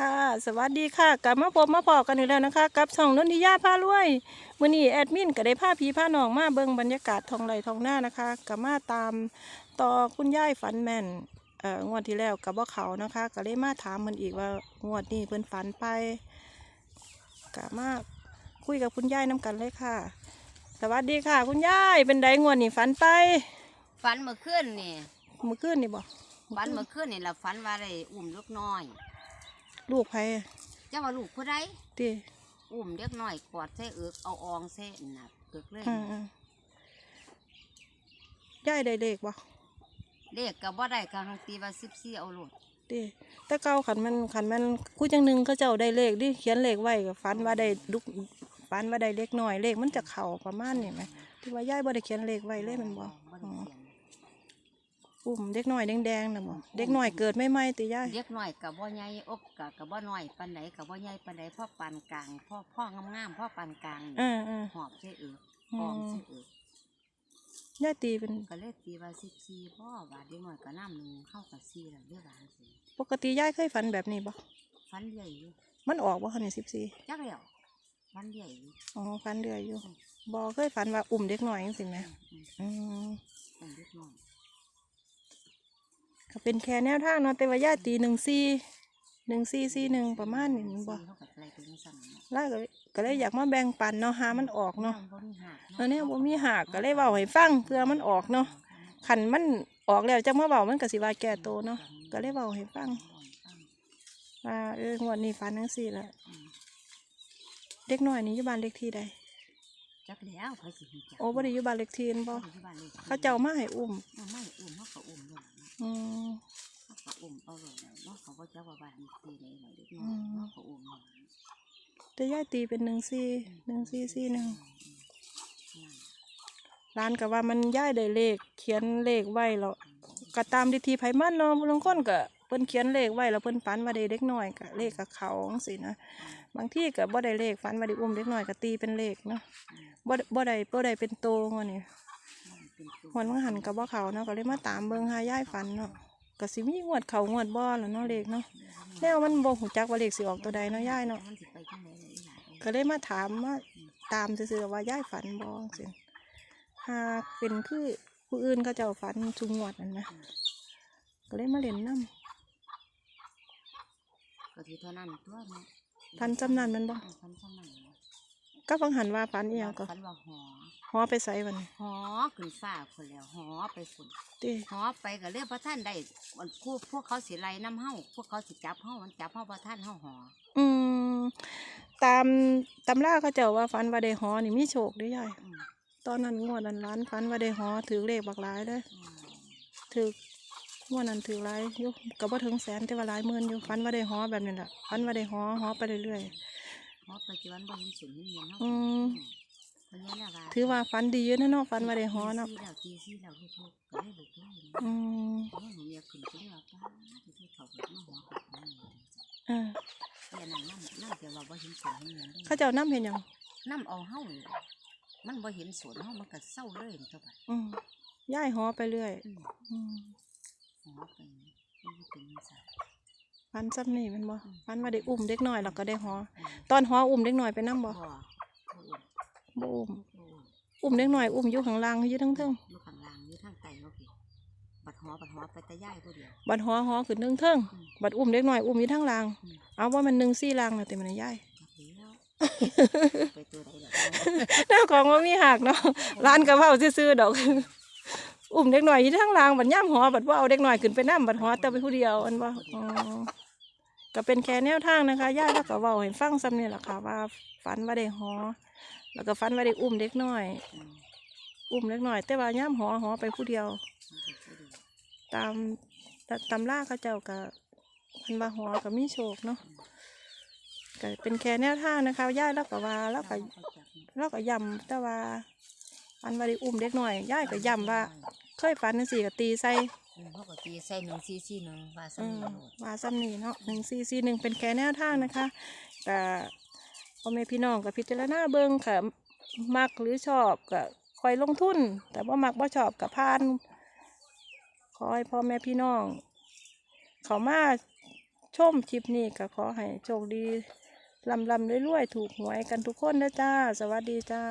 ค่ะ สวัสดีค่ะ กลับมาพบมาพอกันอีกแล้วนะคะ กับช่องนนทิยาพารวยมื้อนี้แอดมินก็ได้พาพี่พาน้องมาเบิ่งบรรยากาศทองไหลทองหน้านะคะก็มาตามต่อคุณยายฝันแม่นเอ่องวดที่แล้วกับว่าเขานะคะ ก็เลยมาถามมันอีกว่างวดนี้เพิ่นฝันไปก็มาคุยกับคุณยายน้กันเลยค่ะ สวัสดีค่ะ คุณยายเป็นไดงวดนี้ฝันไปฝันเมื่อคืนนี่เมื่อคืนนี่บ่ฝันเมื่อคืนนี่เราฝันว่าได้อุ้มเล็กน้อย ลูกไผเจ้าว่าลูกผู้ใดติอุ้มเล็กน้อยกอดใส่เอิกเอาอองใส่หนับเอิกเลยอืมๆยายได้เลขบ่เลขก็บ่ได้กำลังตีว่าสิบสี่เอาโลดดิแต่เก่าขันมันขันมันคู่จังหนึ่งเขาเจ้าได้เลขดิเขียนเลขไว้ก็ฝันว่าได้ลุกฝันว่าได้เลขน้อยเลขมันจะเข่าประมาณนี่ไหมที่ว่ายายบ่ได้เขียนเลขไว้เลยแมันบ่บ่ได้เขียน ปุ่มเด็กน้อยแดงๆน่ะบ่เด็กน้อยเกิดไม่ไหมติยายเล็กน้อยกับบ่ใหญ่อกกับกับบ่น้อยปานใดกับบ่ใหญ่ปานใดพ่อปานกลางพ่อพ่องามๆพ่อปานกลางนี่อ่าอ่าหอบใส่เอิกอือองมใส่เอิกยายตีเป็นก็เลยตีว่าสิบสี่พ่อบาดเล็กน้อยก็น้ำหนึ่งเข้ากับสี่แล้วเรียกว่าสิปกติยายเคยฝันแบบนี้บ่ฝันเรื่อยอยู่มันออกบ่คะนี่สิบสี่จักแล้วฝันเรื่อยอยู่อ๋อฝันเดือยอยู่บ่เคยฝันว่าอุ่มเด็กน้อยจังซี่แหมอืมอืมฝันเล็กน้อย ก็เป็นแค่แนวทางเนาะแต่ว่ายายตีหนึ่งสี่หนึ่งสี่สี่หนึ่งประมาณนี้แมันบ่เขากับอะไรเป็นสั่งเนาะแล้วก็ก็เลยอยากมาแบ่งปันเนาะหามันออกเนาะบ่มีหักเออเนี่ยบ่มีหักก็เลยเว้าให้ฟังเพื่อมันออกเนาะขันมันออกแล้วจังมาเว้ามันก็สิว่าแก่โตเนาะก็เลยเว้าให้ฟังว่าเอองวดนี้ฝันจังซี่แหละเด็กน้อยนี่อยู่บ้านเลขที่ใดจักแล้วเขาสิฮู้จักโอ้บ่ได้อยู่บ้านเลขที่นั่นบ่บ่ได้อยู่บ้านเลยเขาเจ้ามาให้อุ้มเอาไม่อุ้มเขาก็อุ้มเลยเนาะ อืมเขาก็อุ้มเอาเลยเนาะเขาบ่จักว่าบ้านนี้ที่ไหนเนาะเด็กน้ออืยมเขาอุ้มเลยแต่ยายตีเป็น14 1441ร้านก็ว่ามันย้ายได้เลข เขียนเลขไว้แล้วก็ตามที่ที่ไผมันเนาะบางคนก็เพิ่นเขียนเลขไว้แล้วเพิ่นฝันว่าได้เด็กน้อยก็เลขกับเขาจังซี่นะบางที่ก็บ่ได้เลขฝันว่าได้อุ้มเด็กน้อยก็ตีเป็นเลขเนาะบ่บ่ได้บ่ได้เป็นโตงวดนี้ เป็นตัวงวดมันหันกับบ่เขาเนาะก็เลยมาตามเบิ่งหายายฝันเนาะก็สิมีงวดเขางวดบ่ล่ะเนาะเลขเนาะแล้วมันบ่ฮู้จักว่าเลขสิออกตัวใดเนาะยายเนาะมันสิไปจังได๋ล่ะอีหลานเอ้ยก็เลยมาถามว่าตามซื่อๆว่ายายฝันบ่จังซี่หากเป็นคือผู้อื่นเขาเจ้าฝันทุกงวดนั่นนะก็เลยมาเล่นน้ก็ที่เท่านั้นตัวเนาะฝันจำนั้นมันบ่เออฝันจำนั้นเนาะ ก็ฟังหันว่าฝันอีหยังก็ฝันว่าหอฮอไปไสบัดนี้หอขึ้นฟ้าพุ่นแล้วหอไปฝุ่นติหอไปก็เรียกพระท่านได้วันคู่พวกเขาสิไล่น้ำเฮาพวกเขาสิจับเฮามันจับเฮาพระท่านเฮาหออืมตามตำราเขาเจ้าว่าฝันว่าได้ฮอนี่มีโชคเด้อยายอืมตอนนั้นงวดนั้นร้านฟันว่าได้หอถือเลขบักหลายเด้ออืมถืองวดนั้นถือหลายอยู่ก็บ่ถึงแสนแต่ว่าหลายหมื่นอยู่ฟันว่าได้หอแบบนี้แหละฟันว่าได้หอหอไปเรื่อย หอปัจจุบันบ่เห็นสูงเห็นเงินเฮาอืมเพราะงั้นน่ะว่าๆถือว่าฟันดีอยู่นะเนาะฟันว่าได้หอเนาะตีสี่แล้วตีสี่แล้วลูกๆก็เลยลุกเลยอืมโอ้ยหนูเมียขึ้นก็เลยว่าป้าที่ที่เขาแบบมาหัวกับมันนี่เออเดี๋ยวนั้นนั่นนั่นเดี๋ยวเราบ่เห็นสูงเห็นเงินเขาเจ้านํเห็นหยังน้ำเอาเฮานี่ล่ะมันบ่เห็นสวนเฮามันก็เศร้าเลยนี่ตัวบัดอืมย้ายหอไปเรื่อยอืมอืมหอไปมันบ่เป็นจังซั่น ฟันซ้ำนี่แมันบ่ฟันว่าได้อุ้มเด็กน้อยแล้วก็ได้หออืมตอนหออุ้มเด็กน้อยไปนํบ่บ่บ่อุ่นบ่อุ้มบ่อุ่นอุ้มเด็กน้อยอุ้มอยู่ข้างล่างอยู่ทั้งเทิงอยู่ข้างล่างอยู่ทางใต้เนาะพี่บัดหอบัดหอไปแต่ย่ายผู้เดียว บัดหอหอขึ้นเทิงเทิงอืมบัดอุ้มเด็กน้อยอุ้มอยู่ทั้งล่าง อืม เอาว่ามันหนึ่งสี่ล่างน่ะแต่มันย้าย จักแล้วไปตัวใดดอกหน้าของว่ามีหักเนาะร้านกะเพราซื้อๆดอก อุ้มเด็กหน่อยที่ทั้งรางบัดย่ำหอบัดว่าเอาเด็กหน่อยขึ้นไปน้ำบัดหอแต่ไปผู้เดียวอันว่าอ๋อ ก็เป็นแค่แนวทางนะคะย่าแล้วก็เว้าให้ฟังซ้ำนี่แหละค่ะว่าฝันว่าได้หอ แล้วก็ฝันว่าได้อุ้มเด็กน้อย อุ้มเด็กน้อย แต่ว่าย่ำหอหอไปผู้เดียวมันไปผู้เดียวตามตตำราเขาเจ้าก็เพันว่าหอก็มีโชคเนาะก็เป็นแค่แนวทางนะคะย่าแล้วก็ว่าแล้วก็เอาจับนี่เราก็ยำแต่ว่าอันว่าได้อุ้มเด็กน่อยย่าก็ยำว่า เคยฝันจังสี่ก็ตีใส่อืมเขาก็ตีใส่หนึ่งซีซีหนึ่งว่าอืซ้ำมนี่โลดว่าซ้ำนี่เนาะหนึ่งสี่สี่หนึ่งเป็นแค่แนวทางนะคะก็พ่อแม่พี่น้องกับพิจารณาเบิ่งค่ะ มักหรือชอบก็คอยลงทุน แต่ว่ามักว่าชอบกับพาน ขอให้พ่อแม่พี่น้อง เขามาชมคลิปนี้ก็ขอให้โชคดีลำลำรวยๆ ถูกหวยกันทุกคนนะจ้า สวัสดีจ้า